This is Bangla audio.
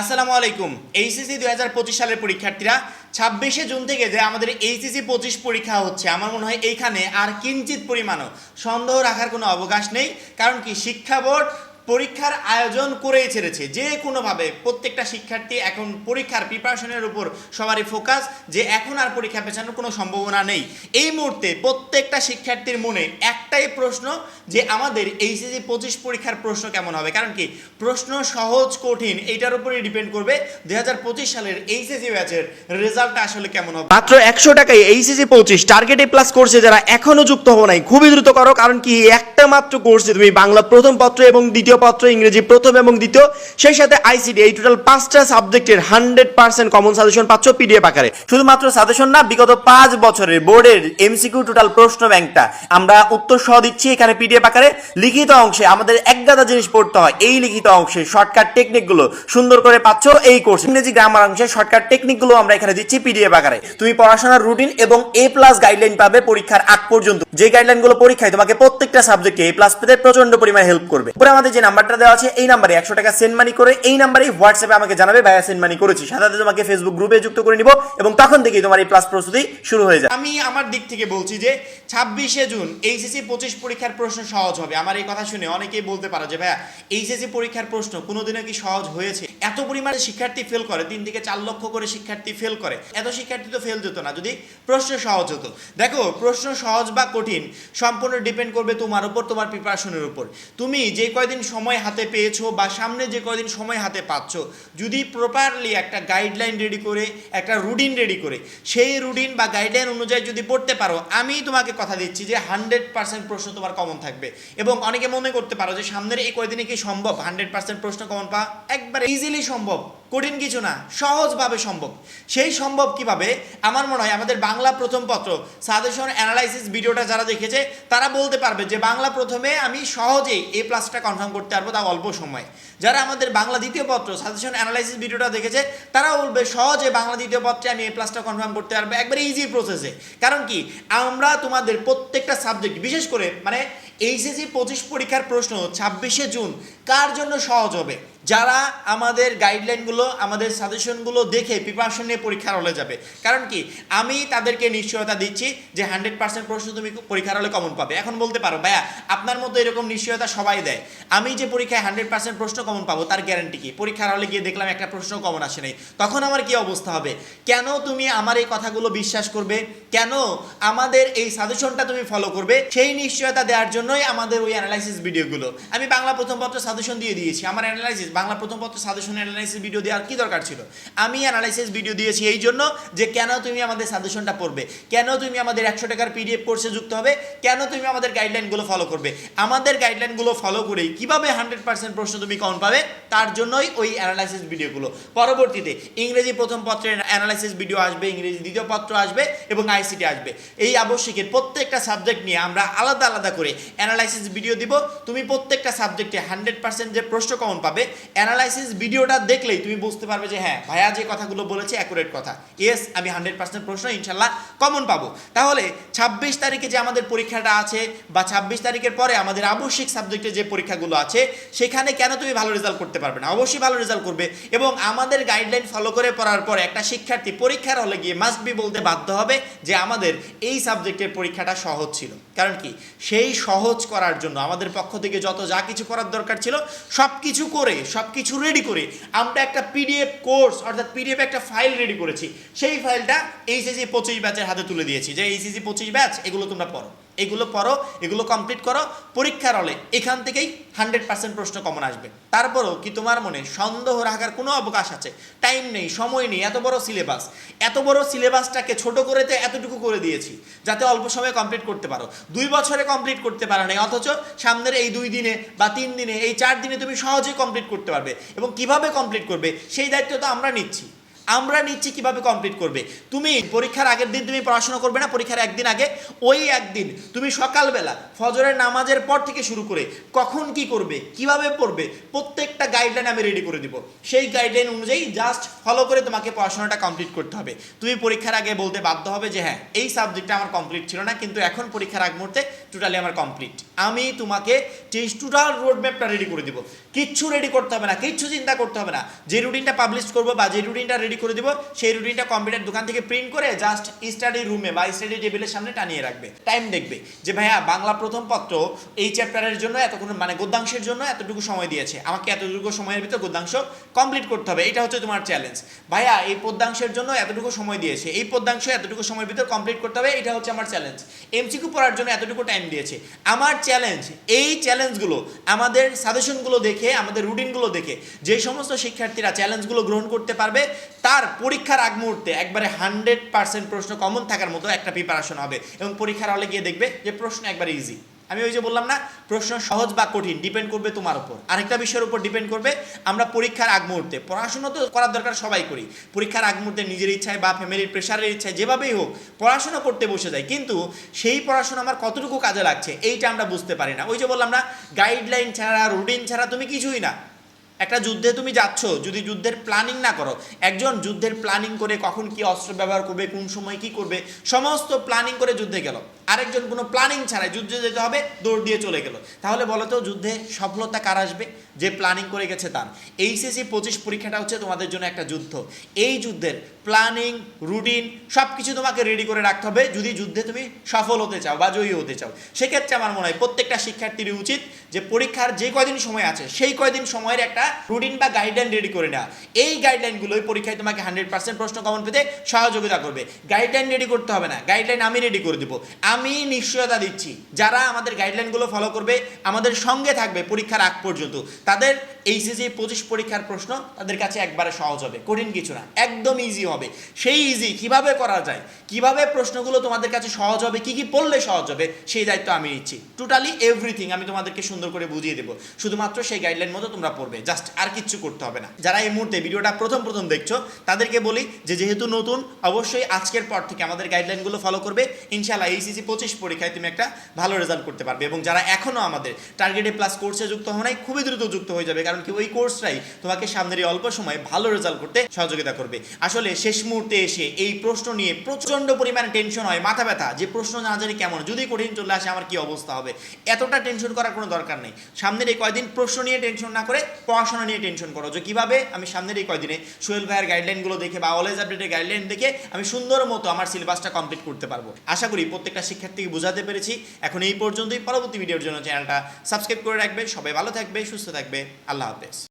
আসসালামু আলাইকুম। এইচএসসি দুই হাজার পঁচিশ সালের পরীক্ষার্থীরা, ছাব্বিশে জুন থেকে যে আমাদের এইচএসি পঁচিশ পরীক্ষা হচ্ছে, আমার মনে হয় এইখানে আর কিঞ্চিত পরিমাণও সন্দেহ রাখার কোনো অবকাশ নেই। কারণ কি, শিক্ষা বোর্ড পরীক্ষার আয়োজন করেই ছেড়েছে। যে কোনোভাবে প্রত্যেকটা শিক্ষার্থী এখন পরীক্ষার প্রিপারেশনের উপর সবারই ফোকাস যে এখন আর পরীক্ষা পেছানোর কোনো সম্ভাবনা নেই। এই মুহূর্তে প্রত্যেকটা শিক্ষার্থীর মনে একটাই প্রশ্ন, যে আমাদের এইচএসসি পঁচিশ পরীক্ষার প্রশ্ন কেমন হবে? কারণ কি, প্রশ্ন সহজ, কঠিন, এইটার উপরেই ডিপেন্ড করবে দুই হাজার পঁচিশ সালের এইচএসসি ব্যাচের রেজাল্টটা আসলে কেমন হবে। মাত্র একশো টাকায় এইচএসি পঁচিশ টার্গেট প্লাস কোর্সে যারা, এখনও যুক্ত হব নাই। খুবই দ্রুত করো, কারণ কি, একটা মাত্র কোর্সে তুমি বাংলা প্রথম পত্র এবং দ্বিতীয় পত্র ইংরেজি প্রথম এবং দ্বিতীয়। সেই সাথে আইসিডি এই টোটাল পাঁচটা সাবজেক্টের হান্ড্রেড পার্সেন্ট কমন সাজেশন পাচ্ছ পিডিএফ আকারে। শুধুমাত্র সাজেশন না, বিগত পাঁচ বছরের বোর্ডের এমসিকিউ টোটাল প্রশ্ন ব্যাংকটা আমরা উত্তর সহ দিচ্ছি এখানে পিডিএফ আকারে। লিখিত অংশে আমাদের এক গাদা জিনিস পড়তে হয়, এই লিখিত অংশে শর্টকাট টেকনিকগুলো সুন্দর করে পাচ্ছ এই কোর্স ইংরেজি গ্রামার অংশে শর্টকাট টেকনিকগুলো আমরা এখানে দিচ্ছি পিডিএফ আকারে। তুমি পড়াশোনার রুটিন এবং এ প্লাস গাইডলাইন পাবে পরীক্ষার আগ পর্যন্ত। যে গাইডলাইনগুলো পরীক্ষায় তোমাকে প্রত্যেকটা সাবজেক্টে এ প্লাস পেতে প্রচণ্ড পরিমাণে হেল্প করবে। উপরে আমাদের যে নাম্বারটা দেওয়া আছে, এই নাম্বারে একশো টাকা সেন্ড মানি করে এই নাম্বারে হোয়াটসঅ্যাপে আমাকে জানাবে, ভাইয়া সেন্ড মানি করেছি। সাথে তোমাকে ফেসবুক গ্রুপে যুক্ত করে নিব এবং তখন থেকেই তোমার এই প্লাস প্রস্তুতি শুরু হয়ে যায় আমি আমার দিক থেকে বলছি যে, ছাব্বিশে জুন এইচএসসি পঁচিশ পরীক্ষার প্রশ্ন সহজ হবে। আমার এই কথা শুনে অনেকেই বলতে পারো যে, ভাইয়া, এইচএসসি পরীক্ষার প্রশ্ন কোনোদিনও কি সহজ হয়েছে? এত পরিমাণে শিক্ষার্থী ফেল করে তিন থেকে চার লক্ষ করে শিক্ষার্থী ফেল করে। এত শিক্ষার্থী তো ফেল যেত না, যদি প্রশ্ন সহজ হতো। দেখো, প্রশ্ন সহজ বা কঠিন, সম্পূর্ণ ডিপেন্ড করবে তোমার উপর, তোমার প্রিপারেশনের উপর। তুমি যে কয়দিন সময় হাতে পেয়েছ বা সামনে যে কয়দিন সময় হাতে পাচ্ছ, যদি প্রপারলি একটা গাইডলাইন রেডি করে, একটা রুটিন রেডি করে, সেই রুটিন বা গাইডলাইন অনুযায়ী যদি পড়তে পারো, আমি তোমাকে কথা দিচ্ছি যে হান্ড্রেড পার্সেন্ট প্রশ্ন তোমার কমন থাকবে। এবং অনেকে মনে করতে পারো যে সামনের এই কয়দিনে কি সম্ভব? হান্ড্রেড পার্সেন্ট প্রশ্ন কমন পাওয়া একবার ইজিলি সম্ভব, কঠিন কিছু না, সহজভাবে সম্ভব। সেই সম্ভব কীভাবে? আমার মনে হয় আমাদের বাংলা প্রথম পত্র সাজেশন অ্যানালাইসিস ভিডিওটা যারা দেখেছে, তারা বলতে পারবে যে বাংলা প্রথমে আমি সহজেই এ প্লাসটা কনফার্ম করতে পারব তা অল্প সময়। যারা আমাদের বাংলা দ্বিতীয় পত্র সাজেশন অ্যানালাইসিস ভিডিওটা দেখেছে তারা বলবে সহজে বাংলা দ্বিতীয় পত্রে আমি এ প্লাসটা কনফার্ম করতে পারব একবারে ইজি প্রসেসে কারণ কি? আমরা তোমাদের প্রত্যেকটা সাবজেক্ট বিশেষ করে মানে এইচএসসি পঁচিশ পরীক্ষার প্রশ্ন ছাব্বিশে জুন, কার জন্য সহজ হবে? যারা আমাদের গাইডলাইনগুলো আমাদের সাজেশনগুলো দেখে প্রিপারেশন নিয়ে পরীক্ষার হলে যাবে। কারণ কি? আমি তাদেরকে নিশ্চয়তা দিচ্ছি যে হান্ড্রেড পার্সেন্ট প্রশ্ন তুমি পরীক্ষার হলে কমন পাবে। এখন বলতে পারো, ভাইয়া, আপনার মতো এরকম নিশ্চয়তা সবাই দেয়। আমি যে পরীক্ষায় হান্ড্রেড পার্সেন্ট প্রশ্ন কমন পাবো, তার গ্যারান্টি কি? পরীক্ষার হলে গিয়ে দেখলাম একটা প্রশ্ন কমন আসে নাই। তখন আমার কি অবস্থা হবে? কেন তুমি আমার এই কথাগুলো বিশ্বাস করবে? কেন আমাদের এই সাজেশনটা তুমি ফলো করবে? সেই নিশ্চয়তা দেওয়ার জন্যই আমাদের ওই অ্যানালাইসিস ভিডিওগুলো আমি বাংলা প্রথম পত্র সাজেশন দিয়ে দিয়েছি। আমার অ্যানালাইসিস বাংলা প্রথম পত্র সাজেশন অ্যানালাইসিস ভিডিও দেওয়ার কি দরকার ছিল? আমি অ্যানালাইসিস ভিডিও দিয়েছি এই জন্য যে কেন তুমি আমাদের সাজেশনটা পড়বে? কেন তুমি আমাদের একশো টাকার পিডিএফ কোর্সে যুক্ত হবে? কেন তুমি আমাদের গাইডলাইনগুলো ফলো করবে? আমাদের গাইডলাইনগুলো ফলো করেই কীভাবে হান্ড্রেড পার্সেন্ট প্রশ্ন তুমি কমন পাবে? তার জন্যই ওই অ্যানালাইসিস ভিডিওগুলো পরবর্তীতে ইংরেজি প্রথম পত্রের অ্যানালাইসিস ভিডিও আসবে, ইংরেজি দ্বিতীয় পত্র আসবে এবং আইসিটি আসবে। এই আবশ্যিকের প্রত্যেকটা সাবজেক্ট নিয়ে আমরা আলাদা আলাদা করে অ্যানালাইসিস ভিডিও দিব। তুমি প্রত্যেকটা সাবজেক্টে হান্ড্রেড পার্সেন্ট যে প্রশ্ন কমন পাবে অ্যানালাইসিস ভিডিওটা দেখলেই তুমি বুঝতে পারবে যে হ্যাঁ ভাইয়া যে কথাগুলো বলেছে অ্যাকুরেট কথা। ইয়েস আমি হান্ড্রেড পার্সেন্ট প্রশ্ন, ইনশাল্লাহ কমন পাবো। তাহলে ছাব্বিশ তারিখে যে আমাদের পরীক্ষাটা আছে বা ছাব্বিশ তারিখের পরে আমাদের আবশ্যিক সাবজেক্টে যে পরীক্ষাগুলো আছে, সেখানে কেন তুমি ভালো রেজাল্ট করতে পারবে না? অবশ্যই ভালো রেজাল্ট করবে এবং আমাদের গাইডলাইন ফলো করে পড়ার পরে একটা শিক্ষার্থী পরীক্ষার হলে গিয়ে মাস্ট বি বলতে বাধ্য হবে যে আমাদের এই সাবজেক্টের পরীক্ষাটা সহজ ছিল। কারণ কি? সেই সহজ করার জন্য আমাদের পক্ষ থেকে যত যা কিছু করার দরকার ছিল সব কিছু করে সব কিছু রেডি করে আমরা একটা পিডিএফ কোর্স অর্থাৎ পিডিএফ একটা ফাইল রেডি করেছি। সেই ফাইলটা এইচএসি পঁচিশ ব্যাচের হাতে তুলে দিয়েছি। যে এইচএসি পঁচিশ ব্যাচ এগুলো তোমরা পড়ো। এগুলো পড়ো, এগুলো কমপ্লিট করো, পরীক্ষার হলে এখান থেকেই হান্ড্রেড পার্সেন্ট প্রশ্ন কমন আসবে। তারপরও কি তোমার মনে সন্দেহ রাখার কোনো অবকাশ আছে? টাইম নেই, সময় নেই, এত বড় সিলেবাস এত বড় সিলেবাসটাকে ছোট করে তো এতটুকু করে দিয়েছি, যাতে অল্প সময়ে কমপ্লিট করতে পারো। দুই বছরে কমপ্লিট করতে পারো না অথচ সামনের এই দুই দিনে বা তিন দিনে, এই চার দিনে তুমি সহজেই কমপ্লিট করতে পারবে। এবং কীভাবে কমপ্লিট করবে, সেই দায়িত্ব তো আমরা নিচ্ছি। আমরা নিচ্ছি কীভাবে কমপ্লিট করবে? তুমি পরীক্ষার আগের দিন তুমি পড়াশোনা করবে না? পরীক্ষার একদিন আগে, ওই একদিন তুমি সকালবেলা ফজরের নামাজের পর থেকে শুরু করে কখন কি করবে, কীভাবে পড়বে, প্রত্যেকটা গাইডলাইন আমি রেডি করে দিব। সেই গাইডলাইন অনুযায়ী জাস্ট ফলো করে তোমাকে পড়াশোনাটা কমপ্লিট করতে হবে। তুমি পরীক্ষার আগে বলতে বাধ্য হবে যে হ্যাঁ এই সাবজেক্টটা আমার কমপ্লিট ছিল না, কিন্তু এখন পরীক্ষার আগ মুহূর্তে টোটালি আমার কমপ্লিট আমি তোমাকে টোটাল রোড ম্যাপটা রেডি করে দিব। কিচ্ছু রেডি করতে হবে না, কিচ্ছু চিন্তা করতে হবে না। যে রুটিনটা পাবলিশ করব বা যে রুটিনটা রেডি করে দিব। সেই রুটিনটা কম্পিউটার দোকান থেকে প্রিন্ট করে জাস্ট স্টাডি রুমে বা স্টাডি টেবিলের সামনে টানিয়ে রাখবে। টাইম দেখবে যে, ভাইয়া, বাংলা প্রথম পত্র এই চ্যাপ্টারের জন্য এতক্ষণ মানে গদ্যাংশের জন্য এতটুকু সময় দিয়েছে। আমাকে এতটুকু সময়ের ভিতর গদ্যাংশ কমপ্লিট করতে হবে। এটা হচ্ছে তোমার চ্যালেঞ্জ ভাইয়া, এই পদ্যাংশের জন্য এতটুকু সময় দিয়েছে। এই পদ্যাংশ এতটুকু সময়ের ভিতর কমপ্লিট করতে হবে। এটা হচ্ছে আমার চ্যালেঞ্জ এমসিকিউ পড়ার জন্য এতটুকু টাইম দিয়েছে। আমার চ্যালেঞ্জ এই চ্যালেঞ্জগুলো আমাদের সাজেশনগুলো দেখে, আমাদের রুটিনগুলো দেখে, যে সমস্ত শিক্ষার্থীরা চ্যালেঞ্জগুলো গ্রহণ করতে পারবে তার পরীক্ষার আগ মুহূর্তে একবারে হান্ড্রেড পার্সেন্ট প্রশ্ন কমন থাকার মতো একটা প্রিপারেশন হবে। এবং পরীক্ষার হলে গিয়ে দেখবে যে প্রশ্ন একবারে ইজি আমি ওই যে বললাম না, প্রশ্ন সহজ বা কঠিন ডিপেন্ড করবে তোমার উপর। আরেকটা বিষয়ের উপর ডিপেন্ড করবে, আমরা পরীক্ষার আগ মুহূর্তে, পড়াশোনা তো করার দরকার সবাই করি। পরীক্ষার আগ মুহূর্তে নিজের ইচ্ছায় বা ফ্যামিলির প্রেশারের ইচ্ছায় যেভাবেই হোক, পড়াশোনা করতে বসে যায়। কিন্তু সেই পড়াশোনা আমার কতটুকু কাজে লাগছে, এইটা আমরা বুঝতে পারি না। ওই যে বললাম না গাইডলাইন ছাড়া রুটিন ছাড়া তুমি কিছুই না। একটা যুদ্ধে তুমি যাচ্ছ, যদি যুদ্ধের প্ল্যানিং না করো, একজন যুদ্ধের প্ল্যানিং করে কখন কি অস্ত্র ব্যবহার করবে, কোন সময় কি করবে, সমস্ত প্ল্যানিং করে যুদ্ধে গেল। আরেকজন কোনো প্ল্যানিং ছাড়াই যুদ্ধে যেতে হবে, দৌড় দিয়ে চলে গেল। তাহলে বলো তো, যুদ্ধে সফলতা কার আসবে? যে প্ল্যানিং করে গেছে তার। এইচএসসি পঁচিশ পরীক্ষাটা হচ্ছে তোমাদের জন্য একটা যুদ্ধ। এই যুদ্ধের প্ল্যানিং রুটিন সব কিছু তোমাকে রেডি করে রাখতে হবে। যদি যুদ্ধে তুমি সফল হতে চাও বা জয়ী হতে চাও, সেক্ষেত্রে আমার মনে হয় প্রত্যেকটা শিক্ষার্থীর উচিত যে পরীক্ষার যে কয়দিন সময় আছে, সেই কয়দিন সময়ের একটা রুটিন বা গাইডলাইন রেডি করে নেওয়া। এই গাইডলাইনগুলোই পরীক্ষায় তোমাকে হান্ড্রেড পার্সেন্ট প্রশ্ন কমন পেতে সহযোগিতা করবে। গাইডলাইন রেডি করতে হবে না। গাইডলাইন আমি রেডি করে দেবো। আমি নিশ্চয়তা দিচ্ছি। যারা আমাদের গাইডলাইনগুলো ফলো করবে, আমাদের সঙ্গে থাকবে পরীক্ষার আগ পর্যন্ত। তাদের এইচএসি পঁচিশ পরীক্ষার প্রশ্ন তাদের কাছে একবারে সহজ হবে, কঠিন কিছু না, একদম ইজি হবে। সেই ইজি কীভাবে করা যায়, কীভাবে প্রশ্নগুলো তোমাদের কাছে সহজ হবে, কি কি পড়লে সহজ হবে, সেই দায়িত্ব আমি নিচ্ছি। টোটালি এভরিথিং আমি তোমাদেরকে সুন্দর করে বুঝিয়ে দেবো। শুধুমাত্র সেই গাইডলাইন মতো তোমরা পড়বে জাস্ট আর কিচ্ছু করতে হবে না। যারা এই মুহূর্তে ভিডিওটা প্রথম প্রথম দেখছ, তাদেরকে বলি যে যেহেতু নতুন, অবশ্যই আজকের পর থেকে আমাদের গাইডলাইনগুলো ফলো করবে। ইনশাল্লাহ এইসিসি পঁচিশ পরীক্ষায় তুমি একটা ভালো রেজাল্ট করতে পারবে। এবং যারা এখনও আমাদের টার্গেটে প্লাস কোর্সে যুক্ত হওয়া নাই, খুবই দ্রুত যুক্ত হয়ে যাবে, কারণ কি ওই কোর্সটাই তোমাকে সামনের এই অল্প সময়ে ভালো রেজাল্ট করতে সহযোগিতা করবে। আসলে শেষ মুহূর্তে এসে এই প্রশ্ন নিয়ে প্রচণ্ড পরিমাণে টেনশন হয়, মাথা ব্যথা, যে প্রশ্ন না জানি কেমন, যদি কঠিন চলে আসে আমার কি অবস্থা হবে? এতটা টেনশন করার কোনো দরকার নেই। সামনের এই কয়দিন প্রশ্ন নিয়ে টেনশন না করে পড়াশোনা নিয়ে টেনশন করো, যে কীভাবে আমি সামনের এই কয়দিনে সোহেল ভাইয়ের গাইডলাইনগুলো দেখে বা অলএজ আপডেটের গাইডলাইন দেখে আমি সুন্দর মতো আমার সিলেবাসটা কমপ্লিট করতে পারব। আশা করি প্রত্যেকটা শিক্ষার্থীকে বোঝাতে পেরেছি। এখন এই পর্যন্তই। পরবর্তী ভিডিওর জন্য চ্যানেলটা সাবস্ক্রাইব করে রাখবে। সবাই ভালো থাকবে, সুস্থ থাকবে আল্লাহ হাফেজ।